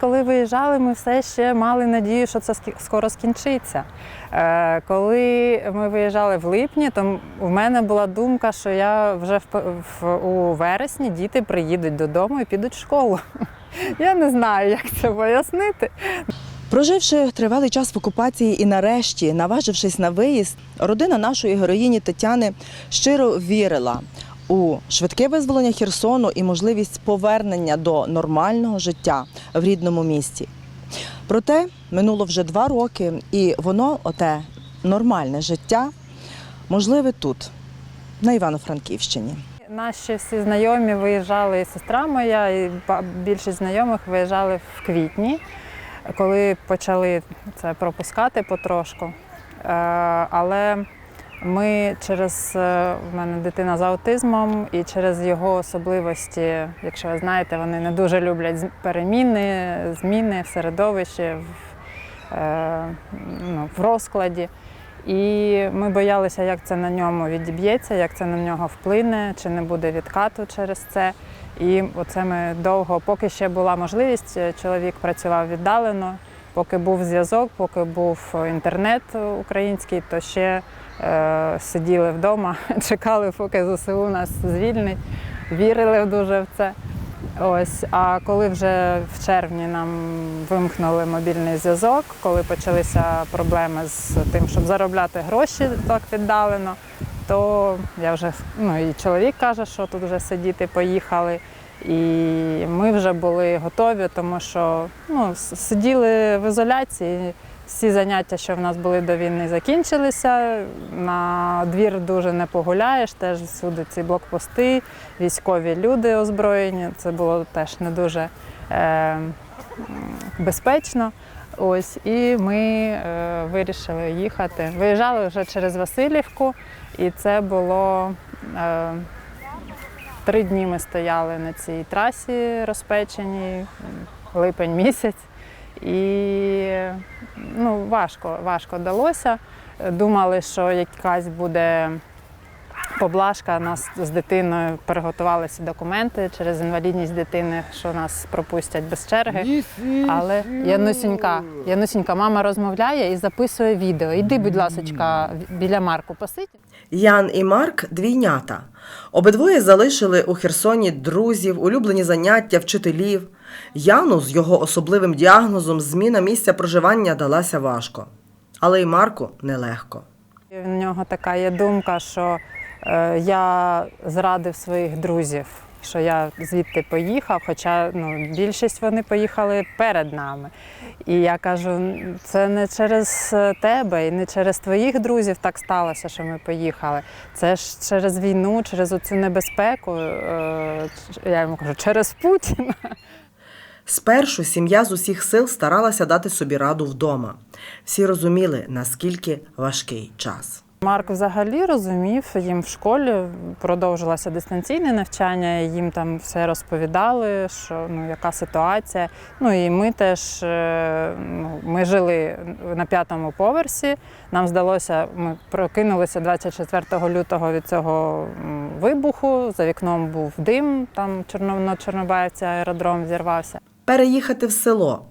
коли виїжджали, ми все ще мали надію, що це скоро скінчиться. Е, Коли ми виїжджали в липні, то в мене була думка, що я вже у вересні діти приїдуть додому і підуть в школу. Я не знаю, як це пояснити. Проживши тривалий час в окупації і нарешті, наважившись на виїзд, родина нашої героїні Тетяни щиро вірила у швидке визволення Херсону і можливість повернення до нормального життя в рідному місті. Проте минуло вже два роки, і воно, оте нормальне життя, можливе тут, на Івано-Франківщині. Наші всі знайомі виїжджали, і сестра моя, і більшість знайомих виїжджали в квітні, коли почали це пропускати потрошку. Е, Але ми через е, в мене дитина з аутизмом і через його особливості, якщо ви знаєте, вони не дуже люблять переміни, зміни в середовищі, в, е, ну, в розкладі. І ми боялися, як це на ньому відіб'ється, як це на нього вплине, чи не буде відкату через це. І оце ми довго, поки ще була можливість, е, чоловік працював віддалено, поки був зв'язок, поки був інтернет український, то ще е, сиділи вдома, чекали, поки ЗСУ нас звільнить, вірили дуже в це. Ось, а коли вже в червні нам вимкнули мобільний зв'язок, коли почалися проблеми з тим, щоб заробляти гроші так віддалено, то я вже ну і чоловік каже, що тут вже сидіти поїхали. І ми вже були готові, тому що ну, сиділи в ізоляції. Всі заняття, що в нас були до війни, закінчилися. На двір дуже не погуляєш, теж всюди ці блокпости, військові люди озброєні. Це було теж не дуже е, безпечно. Ось, і ми е, вирішили їхати. Виїжджали вже через Васильівку, і це було е, три дні ми стояли на цій трасі розпеченій, липень місяць. І ну, важко, важко далося. Думали, що якась буде поблажка. Нас з дитиною переготувалися документи через інвалідність дитини, що нас пропустять без черги. Але Янусінька, Янусінька, мама розмовляє і записує відео. Іди, будь ласочка, біля Марку посидь. Ян і Марк двійнята. Обидвоє залишили у Херсоні друзів, улюблені заняття, вчителів. Яну з його особливим діагнозом зміна місця проживання далася важко. Але й Марку нелегко. В нього така є думка, що е, я зрадив своїх друзів, що я звідти поїхав, хоча ну, більшість вони поїхали перед нами. І я кажу, це не через тебе і не через твоїх друзів так сталося, що ми поїхали. Це ж через війну, через оцю небезпеку. е, Я йому кажу, через Путіна. Спершу сім'я з усіх сил старалася дати собі раду вдома. Всі розуміли, наскільки важкий час. Марк взагалі розумів, їм в школі продовжилося дистанційне навчання, їм там все розповідали, що ну яка ситуація. Ну і ми теж е, ну, ми жили на п'ятому поверсі. Нам здалося, ми прокинулися 24 лютого від цього вибуху. За вікном був дим, там Чорно- на Чорнобаївці аеродром зірвався. Переїхати в село.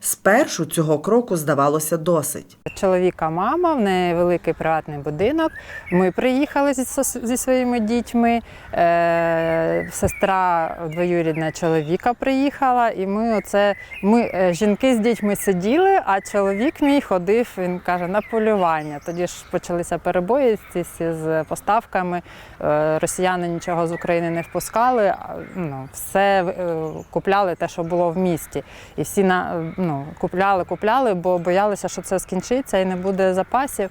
Спершу цього кроку здавалося досить. Чоловіка мама, в неї великий приватний будинок. Ми приїхали зі, своїми дітьми. Е, сестра двоюрідна чоловіка приїхала, і ми оце ми е, жінки з дітьми сиділи, а чоловік мій ходив, він каже, на полювання. Тоді ж почалися перебої з поставками. Е, росіяни нічого з України не впускали. Ну, все купляли те, що було в місті. І всі на, ну, купляли, купляли, бо боялися, що це скінчиться і не буде запасів.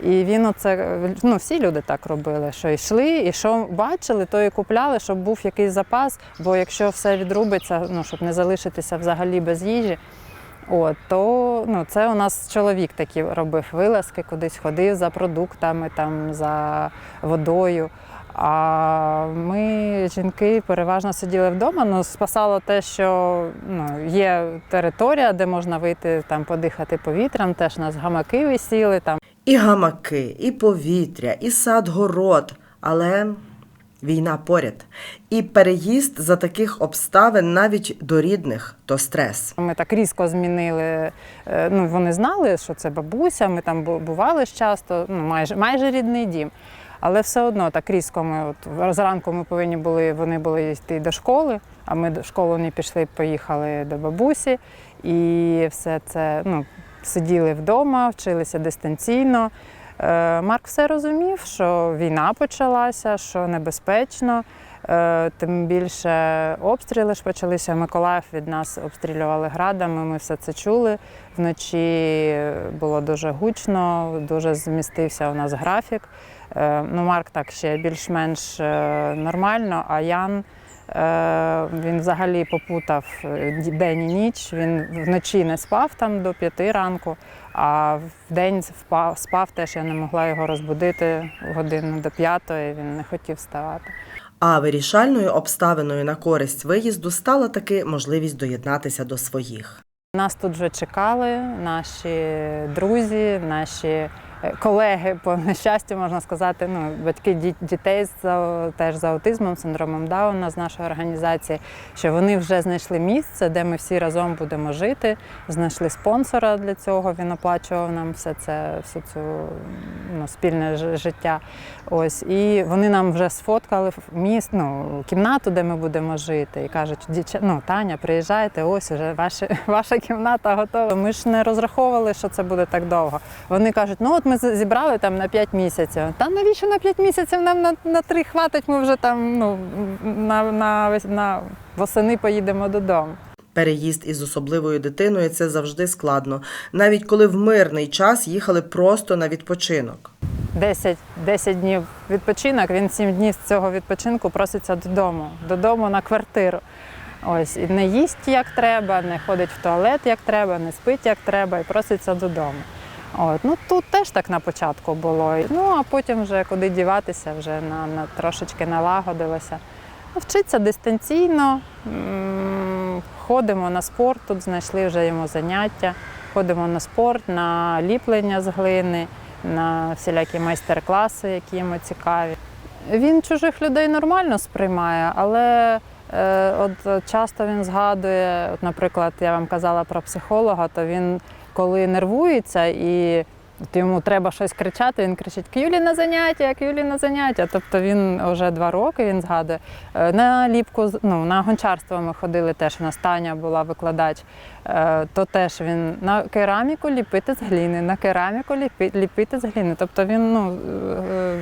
І він оце, ну всі люди так робили, що йшли, і що бачили, то і купляли, щоб був якийсь запас. Бо якщо все відрубиться, ну щоб не залишитися взагалі без їжі. От, то ну, це у нас чоловік такі робив вилазки, кудись ходив за продуктами, там, за водою. А ми, жінки, переважно сиділи вдома. Ну, спасало те, що ну, є територія, де можна вийти там подихати повітрям. Теж нас гамаки висіли там. І гамаки, і повітря, і сад город. Але війна поряд. І переїзд за таких обставин навіть до рідних то стрес. Ми так різко змінили. е, Ну, вони знали, що це бабуся. Ми там бували часто, ну майже майже рідний дім. Але все одно так різко ми от зранку ми повинні були, вони були йти до школи, а ми до школи не пішли, поїхали до бабусі. І все це ну, сиділи вдома, вчилися дистанційно. Е, Марк все розумів, що війна почалася, що небезпечно. Е, Тим більше обстріли ж почалися. Миколаїв від нас обстрілювали градами. Ми все це чули. Вночі було дуже гучно, дуже змістився у нас графік. Е, Ну, Марк так ще більш-менш е, нормально, а Ян. е, Він взагалі попутав день і ніч. Він вночі не спав там до п'яти ранку, а в день впав, спав теж. Я не могла його розбудити годину до п'ятої. Він не хотів вставати. А вирішальною обставиною на користь виїзду стала таки можливість доєднатися до своїх. Нас тут вже чекали наші друзі, наші колеги по нещастю, можна сказати, ну, батьки дітей з теж з аутизмом, синдромом Дауна з нашої організації, що вони вже знайшли місце, де ми всі разом будемо жити. Знайшли спонсора для цього. Він оплачував нам все це, всю цю ну, спільне життя. Ось і вони нам вже сфоткали міст, ну, кімнату, де ми будемо жити. І кажуть, «Дівча- ну, Таня, приїжджайте, ось уже ваша, ваша кімната готова. Ми ж не розраховували, що це буде так довго. Вони кажуть, ну от ми з- зібрали там на 5 місяців. Та навіщо на 5 місяців? Нам на, на 3 хватить, ми вже там ну, на, на, на восени поїдемо додому. Переїзд із особливою дитиною це завжди складно, навіть коли в мирний час їхали просто на відпочинок. 10, 10 днів відпочинок, він 7 днів з цього відпочинку проситься додому, додому на квартиру. Ось, і не їсть як треба, не ходить в туалет як треба, не спить як треба і проситься додому. От, ну тут теж так на початку було. Ну а потім вже куди діватися, вже на, на трошечки налагодилося. Ну, Вчиться дистанційно, ходимо на спорт, тут знайшли вже йому заняття. Ходимо на спорт, на ліплення з глини, на всілякі майстер-класи, які йому цікаві. Він чужих людей нормально сприймає, але е, от часто він згадує, от, наприклад, я вам казала про психолога, то він коли нервується і от йому треба щось кричати, він кричить К'юлі на заняття, К'юлі на заняття. Тобто він вже два роки він згадує. Е, На ліпку, ну, на гончарство ми ходили теж, у нас Таня була викладач, то теж він на кераміку ліпити з гліни, на кераміку ліпи- ліпити з гліни. Тобто він, ну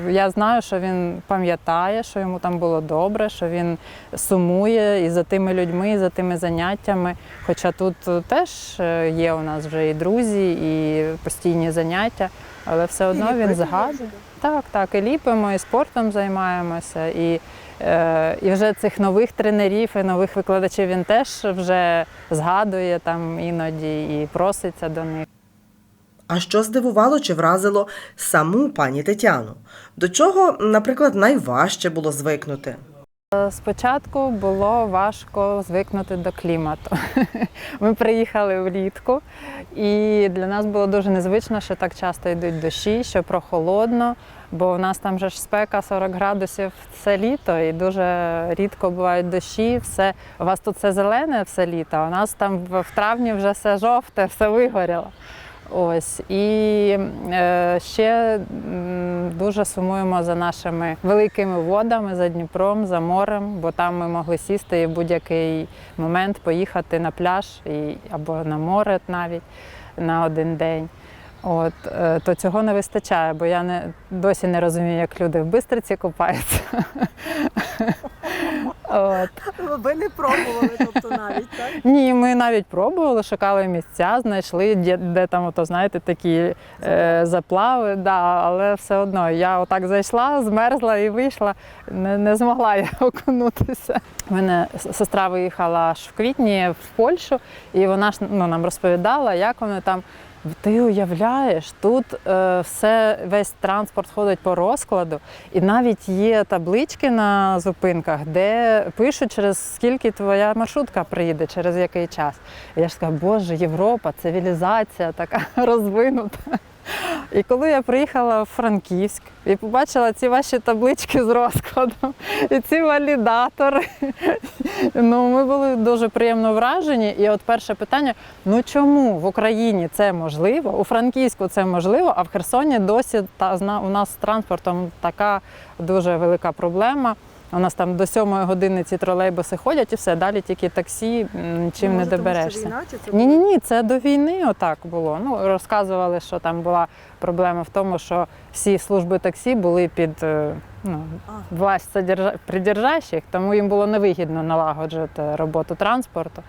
е, я знаю, що він пам'ятає, що йому там було добре, що він сумує і за тими людьми, і за тими заняттями. Хоча тут е, теж е, є у нас вже і друзі, і постійні заняття, але все одно він згадує. Так, так, і ліпимо, і спортом займаємося, і, е, і вже цих нових тренерів і нових викладачів він теж вже згадує там іноді і проситься до них. А що здивувало чи вразило саму пані Тетяну? До чого, наприклад, найважче було звикнути? Спочатку було важко звикнути до клімату. Ми приїхали влітку, і для нас було дуже незвично, що так часто йдуть дощі, що прохолодно, бо у нас там же ж спека 40 градусів все літо, і дуже рідко бувають дощі. Все у вас тут все зелене все літо, а у нас там в травні вже все жовте, все вигоріло. Ось і е, ще дуже сумуємо за нашими великими водами, за Дніпром, за морем, бо там ми могли сісти і в будь-який момент поїхати на пляж і, або на море навіть на один день. От, е, то цього не вистачає, бо я не, досі не розумію, як люди в Бистриці купаються. От. Ви не пробували, тобто навіть так? Ні, ми навіть пробували, шукали місця, знайшли, де, де там, ото, знаєте, такі е, заплави, да, але все одно я отак зайшла, змерзла і вийшла, не, не змогла я окунутися. У мене сестра виїхала аж в квітні в Польщу, і вона ж ну, нам розповідала, як вони там. Ти уявляєш, тут е, все, весь транспорт ходить по розкладу, і навіть є таблички на зупинках, де пишуть, через скільки твоя маршрутка приїде, через який час. І я ж сказала, Боже, Європа, цивілізація така розвинута. І коли я приїхала в Франківськ і побачила ці ваші таблички з розкладом і ці валідатори, ну ми були дуже приємно вражені. І от перше питання: ну чому в Україні це можливо, у Франківську це можливо, а в Херсоні досі та у нас з транспортом така дуже велика проблема. У нас там до сьомої години ці тролейбуси ходять і все, далі тільки таксі, чим чим не доберешся. Ні, ні, ні, це до війни отак було. Ну розказували, що там була проблема в тому, що всі служби таксі були під е, ну, власть придержащих, тому їм було невигідно налагоджувати роботу транспорту.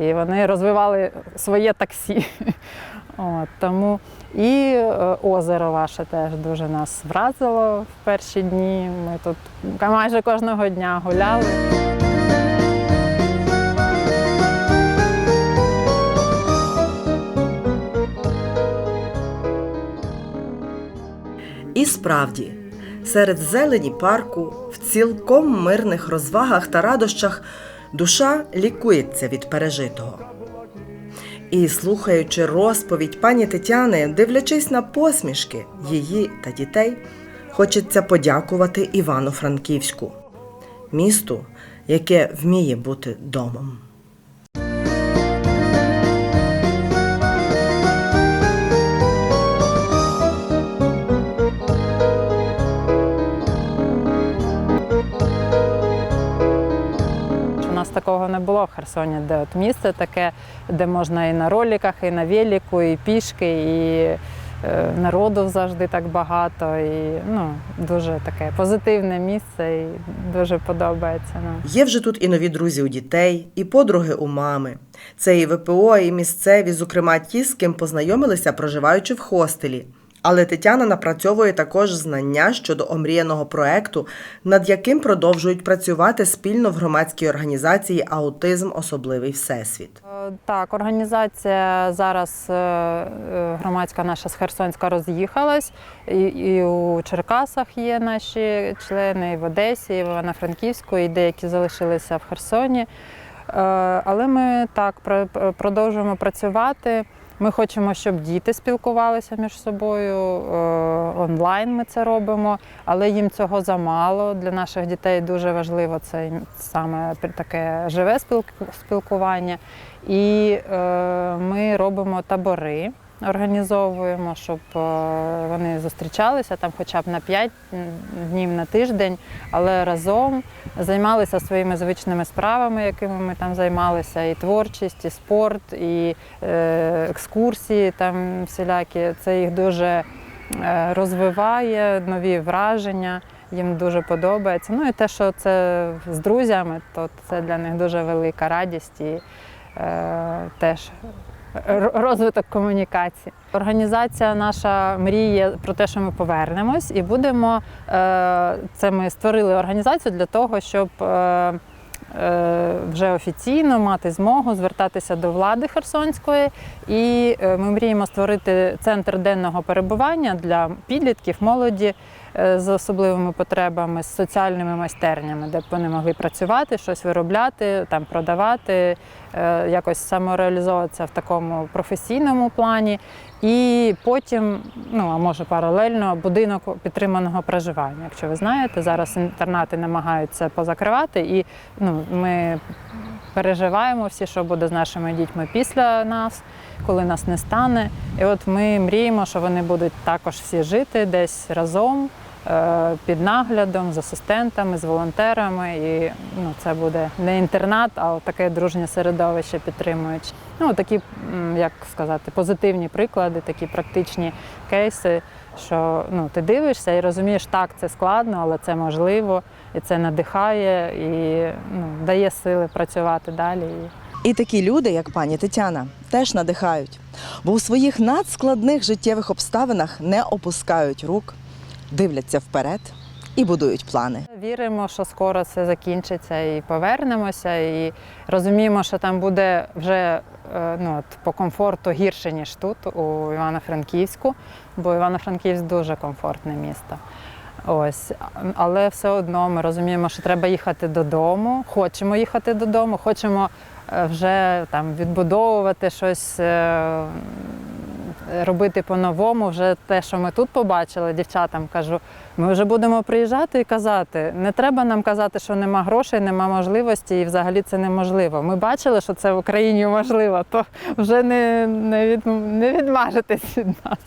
І вони розвивали своє таксі. От, тому і е, озеро ваше теж дуже нас вразило в перші дні. Ми тут майже кожного дня гуляли. І справді, серед зелені парку, в цілком мирних розвагах та радощах душа лікується від пережитого. І слухаючи розповідь пані Тетяни, дивлячись на посмішки її та дітей, хочеться подякувати Івано-Франківську, місту, яке вміє бути домом. Нас такого не було в Херсоні, де от місце таке, де можна і на роліках, і на велику, і пішки, і е, народу завжди так багато. І ну, дуже таке позитивне місце і дуже подобається нам. Є вже тут і нові друзі у дітей, і подруги у мами. Це і ВПО, і місцеві, зокрема ті, з ким познайомилися, проживаючи в хостелі. Але Тетяна напрацьовує також знання щодо омріяного проекту, над яким продовжують працювати спільно в громадській організації Аутизм Особливий Всесвіт. Е, Так, організація зараз е, е, громадська наша з Херсонська роз'їхалась, і, і у Черкасах є наші члени, і в Одесі, і в Івано-Франківську, і деякі залишилися в Херсоні. Але ми так про- продовжуємо працювати. Ми хочемо, щоб діти спілкувалися між собою. е, Онлайн ми це робимо, але їм цього замало. Для наших дітей дуже важливо це саме таке живе спілк- спілкування. І е, ми робимо табори, організовуємо, щоб е, вони зустрічалися там хоча б на 5 днів на тиждень, але разом займалися своїми звичними справами, якими ми там займалися, і творчість, і спорт, і е, екскурсії там всілякі. Це їх дуже е, розвиває, нові враження. Їм дуже подобається. Ну і те, що це з друзями, то це для них дуже велика радість і е, теж розвиток комунікації. Організація наша мріє про те, що ми повернемось, і будемо е, це. Ми створили організацію для того, щоб е, е, вже офіційно мати змогу звертатися до влади Херсонської. І ми мріємо створити центр денного перебування для підлітків, молоді з особливими потребами, з соціальними майстернями, де б вони могли працювати, щось виробляти, там продавати, е, якось самореалізовуватися в такому професійному плані. І потім, ну а може паралельно, будинок підтриманого проживання. Якщо ви знаєте, зараз інтернати намагаються позакривати, і ну, ми переживаємо всі, що буде з нашими дітьми після нас, коли нас не стане. І от ми мріємо, що вони будуть також всі жити десь разом. Е, Під наглядом, з асистентами, з волонтерами, і ну, це буде не інтернат, а таке дружнє середовище підтримуючи. Ну, такі, як сказати, позитивні приклади, такі практичні кейси, що ну, ти дивишся і розумієш, так, це складно, але це можливо, і це надихає, і ну, дає сили працювати далі. І І такі люди, як пані Тетяна, теж надихають, бо у своїх надскладних життєвих обставинах не опускають рук, дивляться вперед і будують плани. Віримо, що скоро це закінчиться і повернемося, і розуміємо, що там буде вже е, ну, от, по комфорту гірше, ніж тут, у Івано-Франківську, бо Івано-Франківськ дуже комфортне місто. Ось, але все одно ми розуміємо, що треба їхати додому, хочемо їхати додому, хочемо е, вже там відбудовувати щось, е, робити по-новому. Вже те, що ми тут побачили, дівчатам кажу, ми вже будемо приїжджати і казати. Не треба нам казати, що нема грошей, нема можливості, і взагалі це неможливо. Ми бачили, що це в Україні можливо, то вже не, не, від, не відмажетесь від нас.